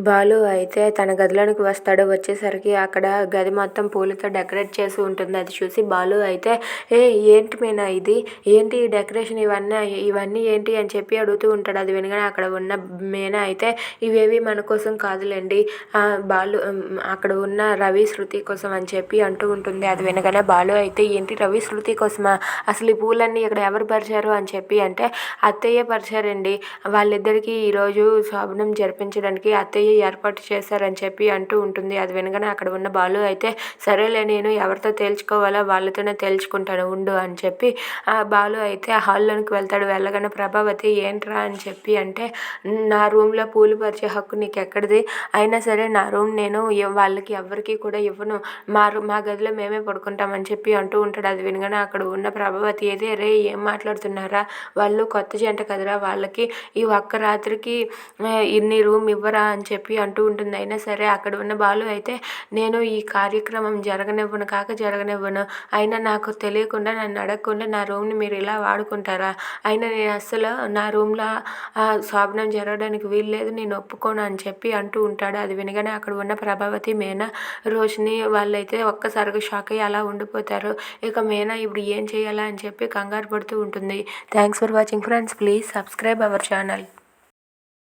బాలు అయితే తన గదిలోనికి వస్తాడు. వచ్చేసరికి అక్కడ గది మొత్తం పూలతో డెకరేట్ చేసి ఉంటుంది. అది చూసి బాలు అయితే ఏ ఏంటి మీనా ఇది? ఏంటి ఈ డెకరేషన్ ఇవన్నీ? ఇవన్నీ ఏంటి? అని చెప్పి అడుగుతూ ఉంటాడు. అది వినగానే అక్కడ ఉన్న మీనా అయితే ఇవేవి మన కోసం కాదులేండి. బాలు అక్కడ ఉన్న రవి శృతి కోసం అని చెప్పి అంటూ ఉంటుంది. అది వినగానే బాలు అయితే ఏంటి రవి శృతి కోసమా? అసలు ఈ పూలన్నీ ఇక్కడ ఎవరు పరిచారు? అని చెప్పి అంటే అత్తయ్య పరిచారండి. వాళ్ళిద్దరికీ ఈరోజు శోభనం జరిపించడానికి అత్తయ్య ఏర్పాటు చేశారని చెప్పి అంటూ ఉంటుంది. అది వినగానే అక్కడ ఉన్న బాలు అయితే సరేలే నేను ఎవరితో తేల్చుకోవాలో వాళ్ళతోనే తేల్చుకుంటాను ఉండు అని చెప్పి ఆ బాలు అయితే హాల్లోనికి వెళ్తాడు. వెళ్ళగానే ప్రభావతి ఏంట్రా అని చెప్పి అంటే నా రూమ్లో పూలు పరిచే హక్కు నీకు ఎక్కడిది అయినా సరే నా రూమ్ నేను వాళ్ళకి ఎవరికి కూడా ఇవ్వను. మా మా గదిలో మేమే పడుకుంటామని చెప్పి అంటూ ఉంటాడు. అది వినగానే అక్కడ ఉన్న ప్రభావతి అయితే రే ఏం మాట్లాడుతున్నారా? వాళ్ళు కొత్త జంట కదరా వాళ్ళకి ఈ ఒక్క రాత్రికి ఇన్ని రూమ్ ఇవ్వరా అని చెప్పి అంటూ ఉంటుంది. అయినా సరే అక్కడ ఉన్న బాలు అయితే నేను ఈ కార్యక్రమం జరగనివ్వను కాక జరగనివ్వను. అయినా నాకు తెలియకుండా నన్ను అడగకుండా నా రూమ్ని మీరు ఇలా వాడుకుంటారా? అయినా నేను అస్సలు నా రూమ్లో శోభనం జరగడానికి వీల్లేదు నేను ఒప్పుకోను అని చెప్పి అంటూ ఉంటాడు. అది వినగానే అక్కడ ఉన్న ప్రభావతి మేనా రోషిని వాళ్ళైతే ఒక్కసారిగా షాక్ అయ్యి అలా ఉండిపోతారు. ఇక మేనా ఇప్పుడు ఏం చేయాలా అని చెప్పి కంగారు పడుతూ ఉంటుంది. Thanks for watching friends. Please subscribe our channel.